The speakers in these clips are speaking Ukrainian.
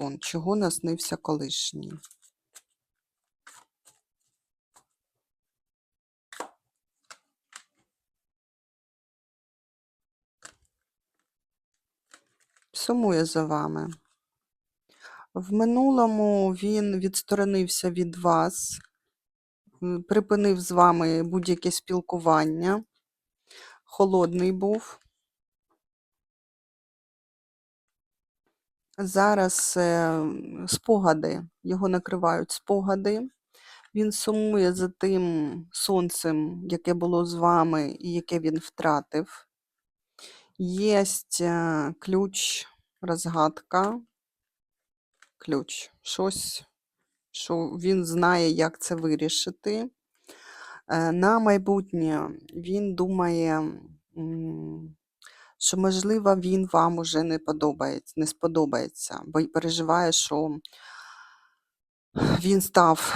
сон? Чого наснився колишній? Сумує за вами. В минулому він відсторонився від вас, припинив з вами будь-яке спілкування, холодний був. Зараз е, спогади, його накривають спогади. Він сумує за тим сонцем, яке було з вами і яке він втратив. Єсть е, ключ, розгадка, ключ, щось, що він знає, як це вирішити. Е, На майбутнє він думає, що, можливо, він вам уже не подобається, не сподобається, бо переживає, що він став,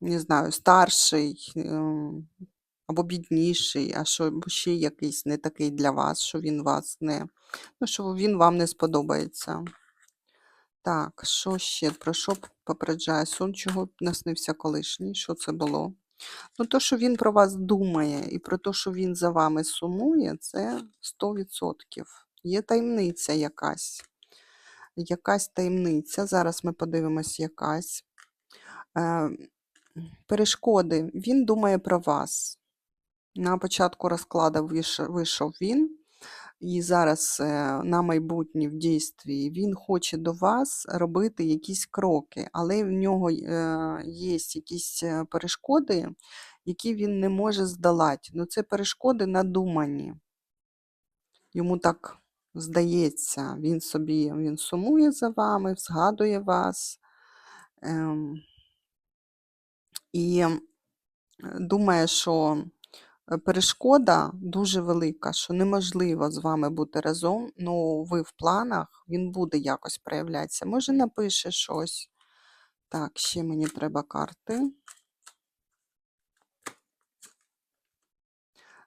не знаю, старший ем, або бідніший, а що ще якийсь не такий для вас, що він вас не, ну, що він вам не сподобається. Так, що ще? Про що попереджає сон? Чого наснився колишній? Що це було? Ну, то, що він про вас думає, і про те, що він за вами сумує, це 100%. Є таємниця якась. Якась таємниця. Зараз ми подивимось, якась. Е, перешкоди. Він думає про вас. На початку розкладу вийшов він, і зараз е, на майбутнє в дійстві він хоче до вас робити якісь кроки, але в нього е, є якісь е, перешкоди, які він не може здолати. Ну, це перешкоди надумані. Йому так здається, він собі він сумує за вами, згадує вас. Ем, і думає, що перешкода дуже велика, що неможливо з вами бути разом. Ну, ви в планах, він буде якось проявлятися. Може, напише щось. Так, ще мені треба карти.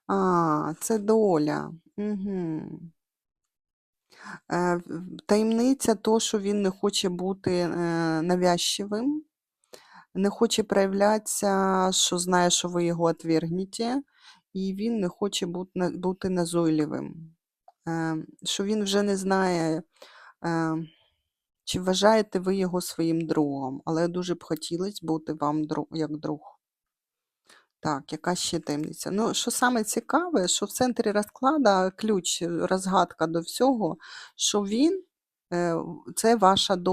А, це доля. Угу. Е, таємниця то, що він не хоче бути е, навязчивим, не хоче проявлятися, що знає, що ви його відвергнете, і він не хоче бути, бути назойливим. Е, що він вже не знає, е, чи вважаєте ви його своїм другом, але дуже б хотілося бути вам як друг. Так, яка ще таємниця? Ну, що саме цікаве, що в центрі розкладу ключ, розгадка до всього, що він е, це ваша доля.